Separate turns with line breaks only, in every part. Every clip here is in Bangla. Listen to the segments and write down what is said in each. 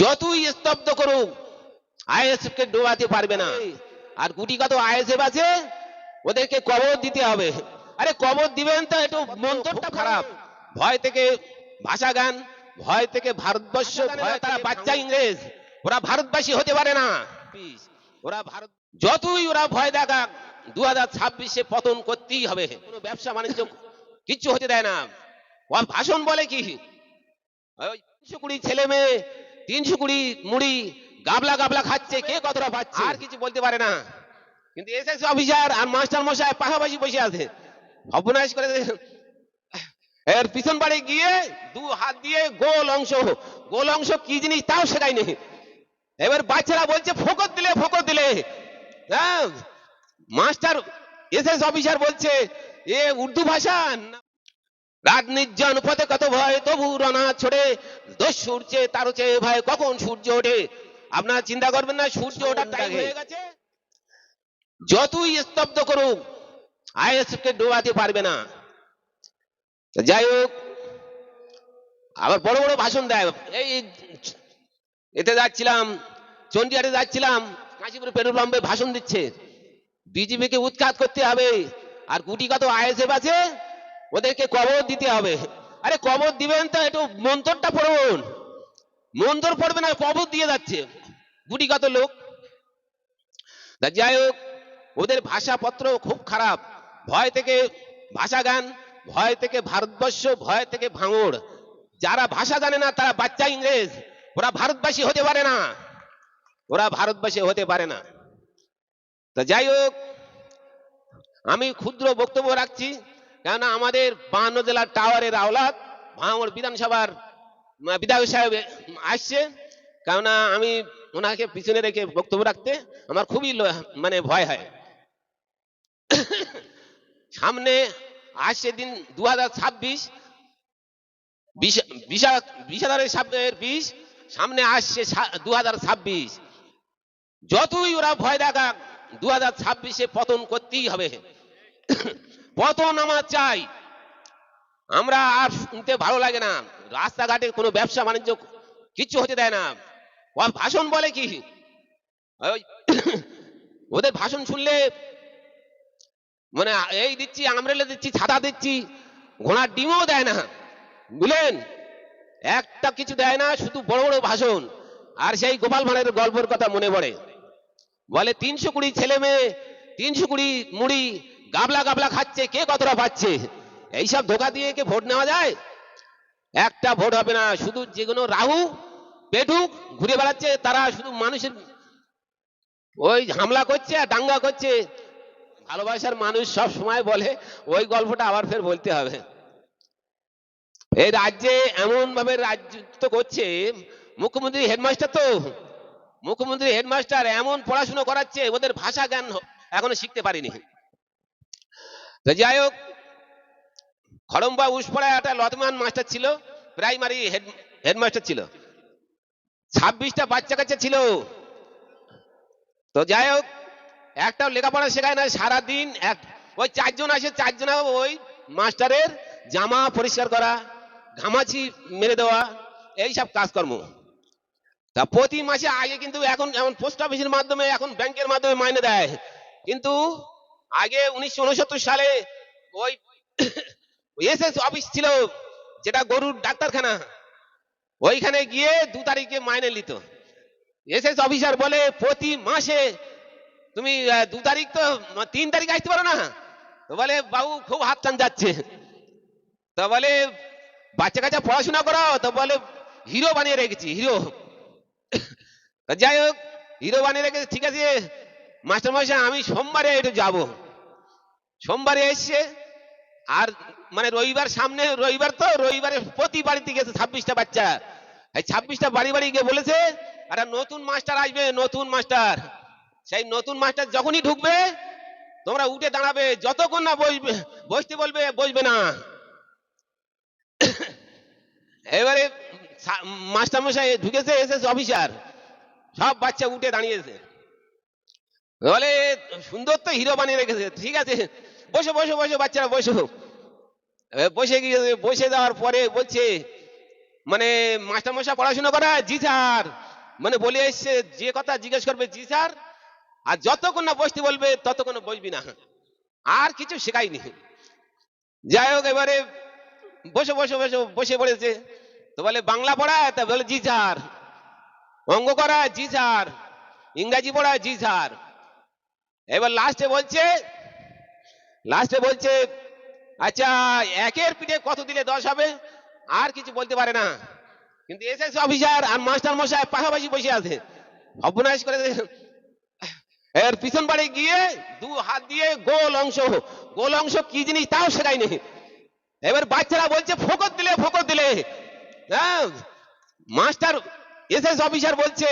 যতই স্তব্ধ করুক আইএসএফ কে ডোবাতে পারবে না। আর গুটি কত আইএসএফ আছে ওদেরকে কবর দিতে হবে। আরে কবর দিবেন তো একটু মন্তরটা খারাপ। ভয় থেকে ভাষা গান ভয় থেকে ভারতবর্ষ ভয় তারা বাচ্চা ইংরেজ। ওরা ভারতবাসী হতে পারে না। ওরা ভারত যতই ওরা ভয় দেখা দু হাজার ছাব্বিশে পতন করতেই হবে। কোনো ব্যবসা বাণিজ্য কিচ্ছু হতে দেয় না। ভাষণ বলে কি? ওই কুড়ি ছেলে মেয়ে তিনশো কুড়ি মুড়ি গাবলা গাবলা খাচ্ছে কে কতটা পাচ্ছে? আর কিছু বলতে পারে না। কিন্তু এসএস অফিসার আর মাস্টার মশাই পাশাপাশি বসে আছে। অপনাশ করে এর পিছন বাড়ি গিয়ে দু হাত দিয়ে গোল অংশ গোল অংশ কি জিনিস তাও শেখায়নি এবার বাচ্চারা বলছে ফোকর দিলে ফোকর দিলে। হ্যাঁ মাস্টার এসএস অফিসার বলছে এ উর্দু ভাষা রাত নির্জন পথে কত ভয় তবু রানা ছড়ে। দোষ সূর্যে তার চেয়ে ভয় কখন সূর্য ওঠে? আপনারা চিন্তা করবেন না সূর্য ওঠার টাইম হয়ে গেছে। যতই স্তব্ধ করুক আইএসএফ কে ডোবাতে পারবে না। যাই হোক আবার বড় বড় ভাষণ দেয়। এই এতে যাচ্ছিলাম চন্ডিয়ারে যাচ্ছিলাম কাশীপুর পেট্রোল পাম্পে ভাষণ দিচ্ছে। বিজেপিকে উৎখাত করতে হবে। আর গুটি কত আইএসএফ আছে? ওদেরকে কবর দিতে হবে। আরে কবর দিবেন তো, একটু মন্তরটা পড়ুন। মন্তর পড়বে না, কবর দিয়ে যাচ্ছে। গুটি কত লোক যাই হোক, ওদের ভাষাপত্র খুব খারাপ। ভয় থেকে ভাষা গান ভয় থেকে ভারতবর্ষ, ভয় থেকে ভাঙড়। যারা ভাষা জানে না, তারা বাচ্চা ইংরেজ। ওরা ভারতবাসী হতে পারে না। ওরা ভারতবাসী হতে পারে না। তা যাই হোক, আমি ক্ষুদ্র বক্তব্য রাখছি। কেননা আমাদের বান্ন জেলার টাওয়ারের আওলাদ ভাঙড় বিধানসভার বিধায়ক সাহেব আসছে। কেননা আমি ওনাকে পিছনে রেখে বক্তব্য রাখতে আমার খুবই মানে ভয় হয়। সামনে আসছে দিন দু হাজার ছাব্বিশ বিষাদারের সাপের বিষ সামনে আসছে দু হাজার ছাব্বিশ। যতই ওরা ভয় দেখা দু হাজার ছাব্বিশে পতন করতেই হবে। পতন নামাজ চাই? আমরা আর শুনতে ভালো লাগে না। রাস্তাঘাটে কোনো ব্যবসা, বাণিজ্য কিচ্ছু হতে দেয় না। ভাষণ বলে কি? ওদের ভাষণ শুনলে মানে এই দিচ্ছি, আমরেলে দিচ্ছি, ছাতা দিচ্ছি, ঘোড়ার ডিমও দেয় না। বুঝলেন? একটা কিছু দেয় না, শুধু বড় বড় ভাষণ। আর সেই গোপাল ভাঁড়ের গল্পের কথা মনে পড়ে। বলে, তিনশো কুড়ি ছেলে মেয়ে, তিনশো কুড়ি মুড়ি গাবলা গাবলা খাচ্ছে, কে কতটা পাচ্ছে এইসব ধোকা দিয়ে কে ভোট নেওয়া যায়? একটা ভোট হবে না, শুধু যে কোনো রাহু পেটুক ঘুরে বেড়াচ্ছে, তারা শুধু মানুষের ওই হামলা করছে আর দাঙ্গা করছে। ভালোবাসার মানুষ সব সময় বলে, ওই গল্পটা আবার ফের বলতে হবে। এই রাজ্যে এমন ভাবে রাজ্য তো করছে মুখ্যমন্ত্রী হেডমাস্টার তো মুখ্যমন্ত্রী হেডমাস্টার এমন পড়াশুনো করাচ্ছে, ওদের ভাষা জ্ঞান এখনও শিখতে পারিনি। যাই হোক, খড়ম্বা উসপাড়ায় একটা লতমান মাস্টার ছিল প্রাইমারি হেড হেডমাস্টার ছিল। ছাব্বিশটা বাচ্চা কাচ্চা ছিল। তো যাই হোক, একটাও লেখাপড়া শেখায় না, সারাদিন এক, ওই চারজন আসে, চারজন ওই মাস্টারের জামা পরিষ্কার করা, ঘামাচি মেরে দেওয়া, এই সব কাজকর্ম। তা প্রতি মাসে আগে কিন্তু এখন যেমন পোস্ট অফিসের মাধ্যমে, এখন ব্যাংকের মাধ্যমে মাইনে দেয়। কিন্তু আগে উনিশশো উনসত্তর সালে ওই এসএস অফিস ছিল, যেটা গরুর ডাক্তারখানা। ওইখানে গিয়ে দু তারিখে মাইনে নিত। এসএস অফিসার বলে, প্রতি মাসে তুমি দু তারিখ তো তিন তারিখ আসতে পারো না? তো বলে, বাবু, খুব হাত টান যাচ্ছে। তো বলে, বাচ্চা কাচ্চা পড়াশোনা করো তো বলে, হিরো বানিয়ে রেখেছি, হিরো। যাই হোক, হিরো বানিয়ে রেখেছি, ঠিক আছে। মাস্টার মশাই আমি সোমবারে একটু যাব। সোমবারে এসছে আর মানে রবিবার সামনে, রবিবার তো, রবিবারে প্রতি বাড়িতে গেছে ছাব্বিশটা বাচ্চা। এই ছাব্বিশটা বাড়ি বাড়ি গিয়ে বলেছে একটা নতুন মাস্টার আসবে, নতুন মাস্টার। সেই নতুন মাস্টার যখনই ঢুকবে, তোমরা উঠে দাঁড়াবে, যতক্ষণ না বসবে, বসতে বলবে, বসবে না। এবারে মাস্টার মশাই ঢুকেছে, এসেছে অফিসার সব বাচ্চা উঠে দাঁড়িয়েছে। বলে, সুন্দর তো হিরো বানিয়ে রেখেছে, ঠিক আছে। বসে বসে বসে, বাচ্চারা, বসো। বসে গিয়ে বসে যাওয়ার পরে বলছে মানে মাস্টার মশাই পড়াশোনা করা? জি স্যার। মানে বলে এসছে, যে কথা জিজ্ঞেস করবে, জি স্যার। আর যতক্ষণ না বসতে বলবে, ততক্ষণ বসবি না। আর কিছু শেখাইনি। যাই হোক, এবারে বসে বসে বসে বসে পড়েছে। তো বলে, বাংলা পড়া? তা বলে, জি স্যার। অঙ্গ করা? জি স্যার। ইংরাজি পড়া? জি স্যার। এবার লাস্টে বলছে লাস্টে বলছে আচ্ছা একের পিঠে কত দিলে দশ হবে? আর কিছু বলতে পারে না। কিন্তু এসএস অফিসার আর মাস্টার মশাই পাশাপাশি বসে আছে। অবনাশ করে এর পিছন বাড়ি গিয়ে দু হাত দিয়ে গোল অংশ গোল অংশ কি জিনিস তাও শেখায়নি এবার বাচ্চারা বলছে, ফোকর দিলে ফোকর দিলে। হ্যাঁ মাস্টার এসএস অফিসার বলছে,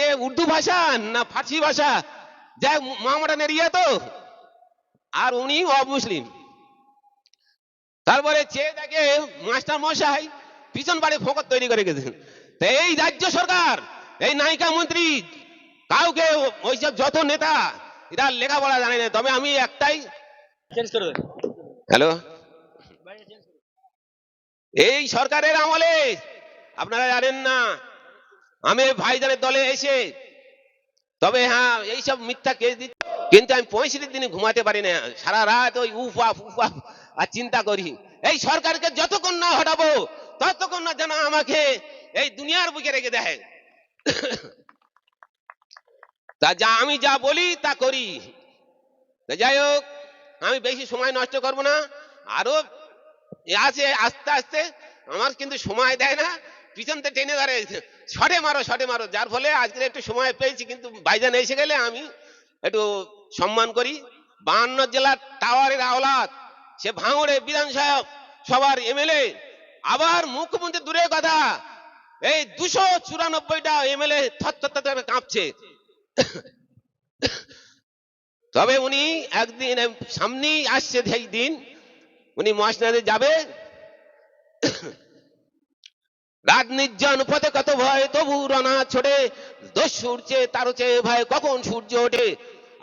এ উর্দু ভাষা না ফার্সি ভাষা? যাই মামাটান এরিয়া তো। আর উনি অমুসলিম। তারপরে চেয়ে দেখে মাস্টার মশাই পিছন বাড়ি ফোকর তৈরি করে গেছেন। তো এই রাজ্য সরকার এই নায়িকা মন্ত্রী কাউকে ওইসব যত নেতা এরা লেখাপড়া জানে না। তবে আমি একটাই হ্যালো? এই সরকারের আমলে আপনারা জানেন না আমি ভাইজানের দলে এসে তবে হ্যাঁ এইসব মিথ্যা কেস দিচ্ছে কিন্তু আমি পঁয়ষট্টি দিনে ঘুমাতে পারি না। সারা রাত ওই উফাফ উফাফ আর চিন্তা করি। এই সরকারকে যতক্ষণ না হটাবো, ততক্ষণ না যেন আমাকে এই দুনিয়ার বুকে রেখে দেয়। তা যা আমি যা বলি, তা করি। যাই হোক, আমি বেশি সময় নষ্ট করব না। আরও আছে, আস্তে আস্তে। আমার কিন্তু সময় দেয় না। পিছন থেকে টেনে ধরে, শটে মারো শটে মারো। যার ফলে আজকে একটু সময় পেয়েছি, কিন্তু বাইজান এসে গেলে আমি একটু সম্মান করি। বাহান্ন জেলার টাওয়ারের আওলাদ, সে ভাঙড়ে বিধানসভা সবার এমএলএ আবার মুখ্যমন্ত্রী দূরের কথা, এই দুশো চুরানব্বইটা এমএলএ থর কাঁপছে। তবে উনি একদিন সামনেই আসছে, সেই দিন। উনি মহাসনাদে যাবে। রাত নির্জন পথে কত ভয়, তবু রনা ছোটে দোষ সূর্যে তার চেয়ে ভয়, কখন সূর্য ওঠে?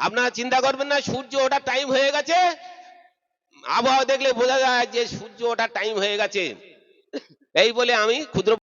আপনারা চিন্তা করবেন না, সূর্য ওঠার টাইম হয়ে গেছে। আবহাওয়া দেখলে বোঝা যায় যে সূর্য ওঠার টাইম হয়ে গেছে। এই বলে আমি ক্ষুদ্র